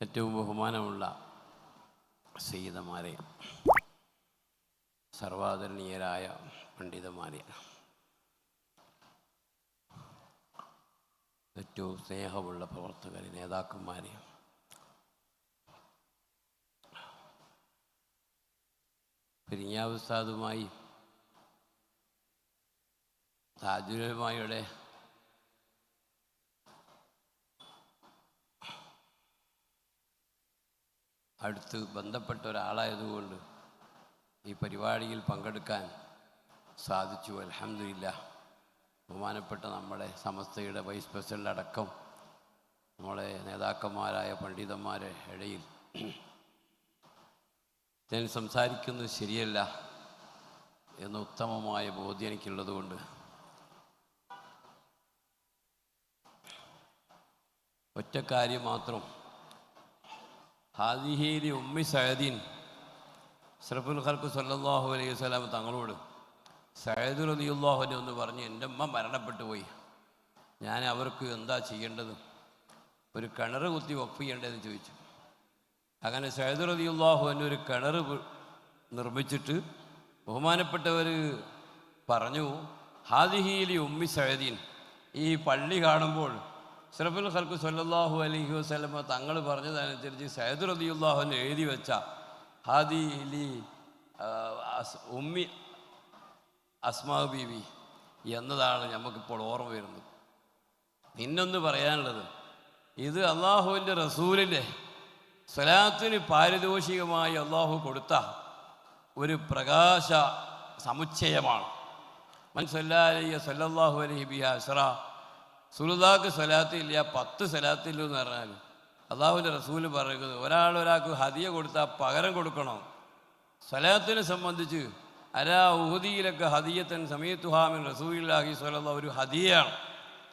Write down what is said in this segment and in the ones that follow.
ഏറ്റവും ബഹുമാനമുള്ള സീതമാരെ സർവാദരണീയരായ പണ്ഡിതമാരെ ഏറ്റവും സ്നേഹമുള്ള പ്രവർത്തകരെ നേതാക്കന്മാരെ പെരിഞ്ഞാവുസ്താദുമായി താജുലുമായുടെ അടുത്ത് ബന്ധപ്പെട്ട ഒരാളായതുകൊണ്ട് ഈ പരിപാടിയിൽ പങ്കെടുക്കാൻ സാധിച്ചു. അലഹമില്ല ബഹുമാനപ്പെട്ട നമ്മുടെ സമസ്തയുടെ വൈസ് പ്രസിഡന്റ് അടക്കം നമ്മളെ നേതാക്കന്മാരായ പണ്ഡിതന്മാരെ ഇടയിൽ. ഞാൻ സംസാരിക്കുന്നത് ശരിയല്ല എന്ന ഉത്തമമായ ബോധ്യം എനിക്കുള്ളതുകൊണ്ട്. ഒറ്റ കാര്യം മാത്രം ഹാദിഹീലി ഉമ്മി സയദീൻ സറഫുൽ ഖൽക്ക് സല്ലാഹു അലൈഹി വസല്ലം തങ്ങളോട് സയദ് റളിയല്ലാഹുവിനെ ഒന്ന് പറഞ്ഞ് എന്റെ അമ്മ മരണപ്പെട്ടു പോയി. ഞാൻ അവർക്ക് എന്താ ചെയ്യേണ്ടത്? ഒരു കിണർ കുത്തി വഫ് ചെയ്യേണ്ടതെന്ന് ചോദിച്ചു. അങ്ങനെ സയദ് റളിയല്ലാഹുവിന് ഒരു കിണർ നിർമ്മിച്ചിട്ട് ബഹുമാനപ്പെട്ടവർ പറഞ്ഞു ഹാദിഹീലി ഉമ്മി സയദീൻ ഈ പള്ളി കാണുമ്പോൾ സറഫുൽ ഖൽക്ക് സല്ലല്ലാഹു അലഹി വസ്ലമ തങ്ങൾ പറഞ്ഞതനുസരിച്ച് സയ്യിദ് റളിയല്ലാഹുവിന് എഴുതി വെച്ച ഹാദി ലി ഉമ്മി അസ്മാ ബീവി എന്നതാണ് നമുക്കിപ്പോൾ ഓർമ്മ വരുന്നത്. പിന്നൊന്ന് പറയാനുള്ളത് ഇത് അള്ളാഹുവിന്റെ റസൂലിന്റെ സ്വലാത്തിന് പാരിതോഷികമായി അള്ളാഹു കൊടുത്ത ഒരു പ്രകാശ സമുച്ചയമാണ്. മനസ്സല്ലാലിയ സല്ലാഹു അലഹി ബി അസ്റ സുലുദാക്ക് സ്വലാത്തില്ല പത്ത് സ്വലാത്തില്ല എന്ന് പറഞ്ഞാൽ അള്ളാഹുവിന്റെ റസൂൽ പറയുന്നത് ഒരാൾ ഒരാൾക്ക് ഹതിയ കൊടുത്താൽ പകരം കൊടുക്കണം? സ്വലാത്തിനെ സംബന്ധിച്ച് അലാ ഉഹദിയിലൊക്കെ ഹദിയത്തൻ സമയത്തുഹാമിൻ റസൂലാഹി സ്വലത്ത ഒരു ഹദിയാണ്.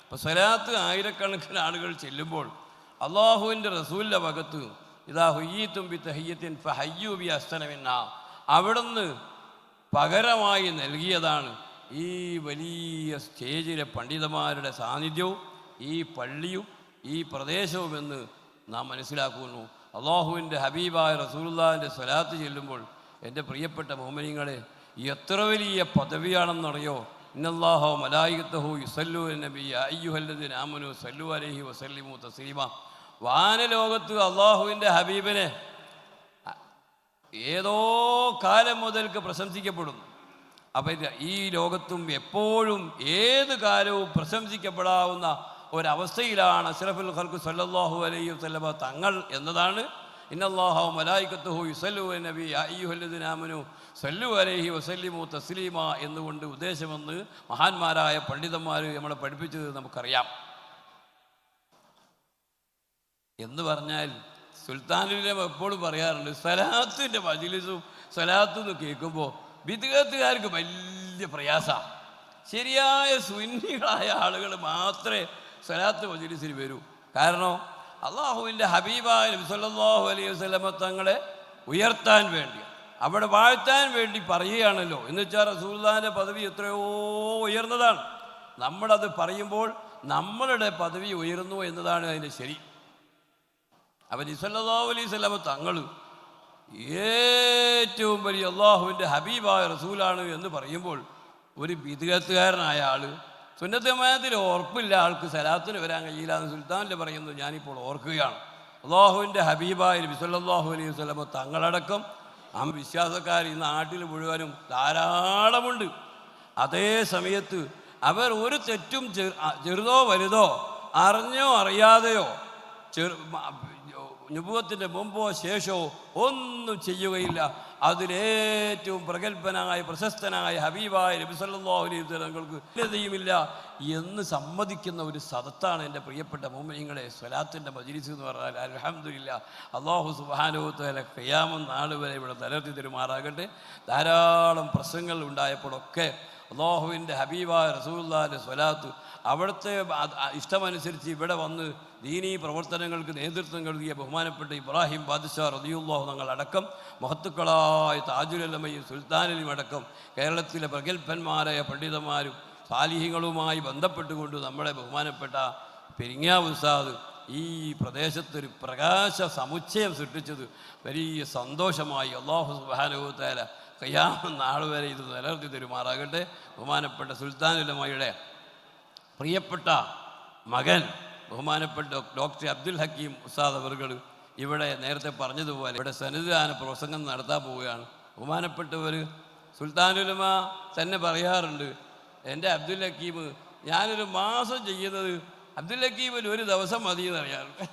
അപ്പോൾ സ്വലാത്ത് ആയിരക്കണക്കിന് ആളുകൾ ചെല്ലുമ്പോൾ അള്ളാഹുവിന്റെ റസൂലിന്റെ ഭാഗത്ത് ഇതാ ഹുയ്യത്തും ബി തഹയ്യത്തിൻ ഫ ഹയ്യൂ ബി അസ്തനമിന്ന അവിടുന്ന് പകരമായി നൽകിയതാണ് ഈ വലിയ സ്റ്റേജിലെ പണ്ഡിതന്മാരുടെ സാന്നിധ്യവും ഈ പള്ളിയും ഈ പ്രദേശവുമെന്ന് നാം മനസ്സിലാക്കുന്നു. അള്ളാഹുവിന്റെ ഹബീബായ റസൂലുള്ളാഹിന്റെ സ്വലാത്ത് ചെല്ലുമ്പോൾ എന്റെ പ്രിയപ്പെട്ട മോമിനിങ്ങളെ എത്ര വലിയ പദവിയാണെന്നറിയോ? ഇന്നല്ലാഹോ മലായികത്തഹു യുസല്ലു നബി അയ്യുഹല്ലദിൻ ആമനു സല്ലു അലഹി വസല്ലിമു തസ്ലീമ. വാനലോകത്ത് അള്ളാഹുവിന്റെ ഹബീബിനെ ഏതോ കാലം മുതൽക്ക് പ്രശംസിക്കപ്പെടുന്നു. അപ്പം ഈ ലോകത്തും എപ്പോഴും ഏത് കാലവും പ്രശംസിക്കപ്പെടാവുന്ന ഒരവസ്ഥയിലാണ് അഷ്റഫുൽ ഖൽക്കു സല്ലാഹു അലൈഹി വസല്ലമ തങ്ങൾ എന്നതാണ്. ഇന്നല്ലാഹു മലായിക്കത്തുഹു യുസല്ലു നബി അയ്യുഹല്ലുദിനാമനു സല്ലു അലൈഹി വസല്ലിമു തസ്ലീമ എന്നുകൊണ്ട് ഉദ്ദേശമെന്ന് മഹാന്മാരായ പണ്ഡിതന്മാർ നമ്മളെ പഠിപ്പിച്ചത് നമുക്കറിയാം. എന്ന് പറഞ്ഞാൽ സുൽത്താനുലം എപ്പോഴും പറയാറുണ്ട് സലാത്തിന്റെ മജിലിസും സലാത്തു എന്ന് കേൾക്കുമ്പോൾ വിദ്യാർത്ഥികാർക്ക് വലിയ പ്രയാസമാണ് ശരിയായ സുന്നികളായ ആളുകൾ മാത്രമേ സ്വലാത്ത് മജിലിസിൽ വരൂ. കാരണം അള്ളാഹുവിന്റെ ഹബീബായ നബി സല്ലല്ലാഹു അലൈഹി വസ്ലമ തങ്ങളെ ഉയർത്താൻ വേണ്ടി അവിടെ വാഴ്ത്താൻ വേണ്ടി പറയുകയാണല്ലോ. എന്ന് വെച്ചാൽ റസൂൽദാന്റെ പദവി എത്രയോ ഉയർന്നതാണ്. നമ്മളത് പറയുമ്പോൾ നമ്മളുടെ പദവി ഉയർന്നു എന്നതാണ് അതിന്റെ ശരി. അപ്പം ഇസല്ലാ അലൈഹി സ്വലമ തങ്ങൾ ഏറ്റവും വലിയ അള്ളാഹുവിന്റെ ഹബീബായ റസൂലാണ് എന്ന് പറയുമ്പോൾ ഒരു വിദഗത്തുകാരനായ ആൾ സുന്നത്തമായത്തിൽ ഉറപ്പില്ല ആൾക്ക് സലാത്തിന് വരാൻ കഴിയില്ല എന്ന് സുൽത്താനിൽ പറയുന്നത് ഞാനിപ്പോൾ ഓർക്കുകയാണ്. അള്ളാഹുവിന്റെ ഹബീബായ നബി സല്ലല്ലാഹു അലൈഹി വസല്ലമ തങ്ങളടക്കം ആ വിശ്വാസക്കാർ ഈ നാട്ടിൽ മുഴുവനും ധാരാളമുണ്ട്. അതേ സമയത്ത് അവർ ഒരു തെറ്റും ചെറുതോ വലുതോ അറിഞ്ഞോ അറിയാതെയോ ചെറു നുപത്തിന്റെ മുമ്പോ ശേഷമോ ഒന്നും ചെയ്യുകയില്ല. അതിലേറ്റവും പ്രഗത്ഭനായ പ്രശസ്തനായ ഹബീബായ നബിസല്ലാ അലൈഹി എന്ന് സമ്മതിക്കുന്ന ഒരു സദത്താണ് എന്റെ പ്രിയപ്പെട്ട മോമിനിങ്ങളെ സ്വലാത്തിന്റെ മജിലിസ് എന്ന് പറഞ്ഞാൽ അലഹമില്ല അള്ളാഹു സുബാനുഭവത്തിലെ കയ്യാമം നാൾ വരെ ഇവിടെ നിലനിർത്തി തരുമാറാകട്ടെ. ധാരാളം പ്രശ്നങ്ങൾ ഉണ്ടായപ്പോഴൊക്കെ അള്ളാഹുവിന്റെ ഹബീബായ റസൂല്ലാന്റെ സ്വലാത്ത് അവിടുത്തെ ഇഷ്ടമനുസരിച്ച് ഇവിടെ വന്ന് ദീനീ പ്രവർത്തനങ്ങൾക്ക് നേതൃത്വം നൽകിയ ബഹുമാനപ്പെട്ട ഇബ്രാഹിം ബാദുഷാ റതിയുള്ളാഹു തങ്ങൾ അടക്കം മഹത്തുക്കളായ താജുലമയും സുൽത്താനിലും അടക്കം കേരളത്തിലെ പ്രഗത്ഭന്മാരായ പണ്ഡിതന്മാരും സാലിഹികളുമായി ബന്ധപ്പെട്ടുകൊണ്ട് നമ്മളെ ബഹുമാനപ്പെട്ട പെരിങ്ങാ ഉസ്താദ് ഈ പ്രദേശത്തൊരു പ്രകാശ സമുച്ചയം സൃഷ്ടിച്ചത് വലിയ സന്തോഷമായി. അള്ളാഹു സുബാനുഭവത്താല കയ്യാമ നാൾ വരെ ഇത് നിലനിർത്തി തരുമാറാകട്ടെ. ബഹുമാനപ്പെട്ട സുൽത്താനുലമയുടെ പ്രിയപ്പെട്ട മകൻ ബഹുമാനപ്പെട്ട ഡോക്ടർ അബ്ദുൽ ഹക്കീം ഉസ്താദ് അവർകൾ ഇവിടെ നേരത്തെ പറഞ്ഞതുപോലെ ഇവിടെ സന്നിധാന പ്രസംഗം നടത്താൻ പോവുകയാണ്. ബഹുമാനപ്പെട്ടവർ സുൽത്താനുലമ തന്നെ പറയാറുണ്ട് എന്റെ അബ്ദുൽ ഹക്കീം ഞാനൊരു മാസം ചെയ്യുന്നത് അബ്ദുൽ ഹക്കീമിന് ഒരു ദിവസം മതി എന്ന് അറിയാറുണ്ട്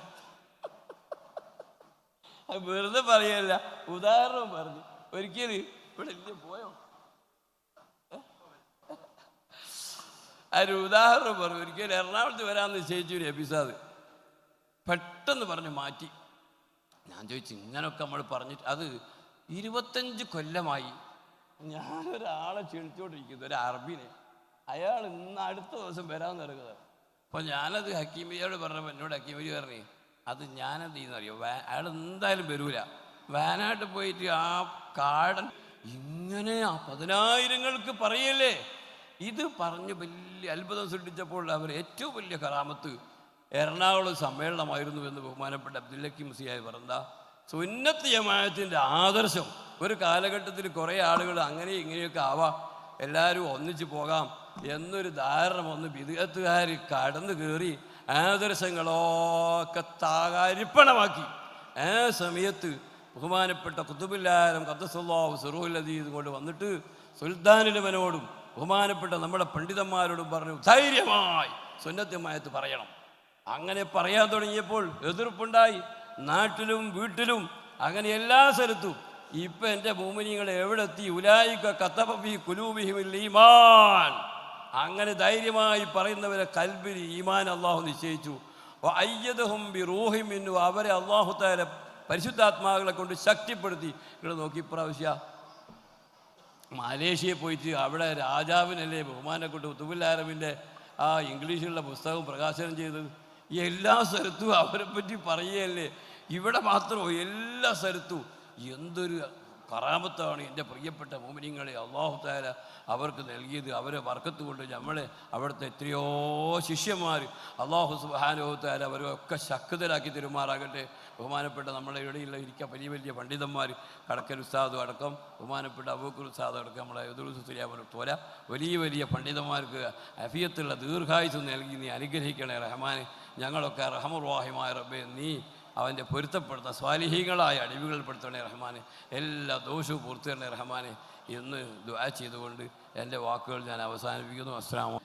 വെറുതെ പറയല്ല ഉദാഹരണം പറഞ്ഞു. ഒരിക്കൽ ഇവിടെ പോയോ ഒരു ഉദാഹരണം പറഞ്ഞു ഒരിക്കലും എറണാകുളത്ത് വരാമെന്ന് നിശ്ചയിച്ചു ഒരു എപ്പിസാദ് പെട്ടെന്ന് പറഞ്ഞു മാറ്റി. ഞാൻ ചോദിച്ചു ഇങ്ങനൊക്കെ നമ്മൾ പറഞ്ഞിട്ട് അത് ഇരുപത്തഞ്ച് കൊല്ലമായി ഞാനൊരാളെ ക്ഷണിച്ചുകൊണ്ടിരിക്കുന്നു ഒരു അറബിനെ. അയാൾ ഇന്ന് അടുത്ത ദിവസം വരാമെന്ന് ഇറങ്ങുക അപ്പോൾ ഞാനത് ഹക്കീമിയോട് പറഞ്ഞപ്പോൾ എന്നോട് ഹക്കീമി പറഞ്ഞു അത് ഞാനെന്ത് ചെയ്യുന്നറിയോ? അയാൾ എന്തായാലും വരൂല. വാനായിട്ട് പോയിട്ട് ആ കാടൻ ഇങ്ങനെ ആ പതിനായിരങ്ങൾക്ക് പറയല്ലേ? ഇത് പറഞ്ഞ് വലിയ അത്ഭുതം സൃഷ്ടിച്ചപ്പോൾ അവർ ഏറ്റവും വലിയ കറാമത്ത് എറണാകുളം സമ്മേളനമായിരുന്നു എന്ന് ബഹുമാനപ്പെട്ട അബ്ദുല്ലക്കി മുസിയായി പറഞ്ഞ സുന്നത്ത് ജമാഅത്തിന്റെ ആദർശം. ഒരു കാലഘട്ടത്തിൽ കുറേ ആളുകൾ അങ്ങനെ ഇങ്ങനെയൊക്കെ ആവാം. എല്ലാവരും ഒന്നിച്ചു പോകാം എന്നൊരു ധാരണ വന്ന് വിദഗത്തുകാർ കടന്നു കയറി ആദർശങ്ങളൊക്കെ താകാരിപ്പണമാക്കി. ആ സമയത്ത് ബഹുമാനപ്പെട്ട കുത്തുബില്ലാരം കത്തസുല്ലാഹു സുറൂലദീദ് കൊണ്ട് വന്നിട്ട് സുൽത്താനുലമനോടും ബഹുമാനപ്പെട്ട നമ്മുടെ പണ്ഡിതന്മാരോടും പറഞ്ഞു ധൈര്യമായി സുന്നത്യമായത്ത് പറയണം. അങ്ങനെ പറയാൻ തുടങ്ങിയപ്പോൾ എതിർപ്പുണ്ടായി. നാട്ടിലും വീട്ടിലും അങ്ങനെ എല്ലാ സ്ഥലത്തും. ഇപ്പം എന്റെ ഭൂമിനികൾ എവിടെ എത്തി ഉലായിക്ക കത്തപ്പി കുലൂബിഹിമിൽ ഈമാൻ. അങ്ങനെ ധൈര്യമായി പറയുന്നവരെ കൽബിൽ ഈമാൻ അള്ളാഹു നിശ്ചയിച്ചു. അയ്യദഹും ബി റൂഹിമിന്നു അവരെ അള്ളാഹു താല പരിശുദ്ധാത്മാക്കളെ കൊണ്ട് ശക്തിപ്പെടുത്തി ഇവിടെ നോക്കി പ്രാവശ്യ മലേഷ്യയിൽ പോയിട്ട് അവിടെ രാജാവിനല്ലേ ബഹുമാനപ്പെട്ട് ഉത്തുബുല്ലാരവിന്റെ ആ ഇംഗ്ലീഷിലുള്ള പുസ്തകം പ്രകാശനം ചെയ്തത്. എല്ലാ സ്ഥലത്തും അവരെ പറ്റി പറയുകയല്ലേ. ഇവിടെ മാത്രമോ എല്ലാ സ്ഥലത്തും എന്തൊരു കറാമത്താണ് എന്റെ പ്രിയപ്പെട്ട മോമിനിങ്ങളെ അള്ളാഹു താല അവർക്ക് നൽകിയത്. അവരെ വർക്കത്ത് കൊണ്ട് നമ്മളെ അവിടുത്തെ എത്രയോ ശിഷ്യന്മാർ അള്ളാഹു സുബാനോ താല ഒക്കെ ശക്തരാക്കി തരുമാറാകട്ടെ. ബഹുമാനപ്പെട്ട നമ്മളെ ഇടയിലുള്ള ഇരിക്കുക വലിയ വലിയ പണ്ഡിതന്മാർ കടക്കൽ ഉസ്താദും അടക്കം ബഹുമാനപ്പെട്ട അബൂക്കൽ ഉസ്താദും അടക്കം നമ്മളെ എതിർസുരിയാമനും തോല വലിയ വലിയ പണ്ഡിതന്മാർക്ക് അഫിയത്തുള്ള ദീർഘായുസ് നൽകി നീ അനുഗ്രഹിക്കണേ റഹ്മാനെ. ഞങ്ങളൊക്കെ റഹമുർവാഹിമായ റബ്ബെ നീ അവന്റെ പൊരുത്തപ്പെടുന്ന സ്വാലിഹീങ്ങളായ അടിവുകൾപ്പെടുത്തണേ റഹ്മാനെ. എല്ലാ ദോഷവും പൂർത്തിയണേ റഹ്മാനെ. എന്ന് ദുആ ചെയ്തുകൊണ്ട് എന്റെ വാക്കുകൾ ഞാൻ അവസാനിപ്പിക്കുന്നു. അസ്ലാമോ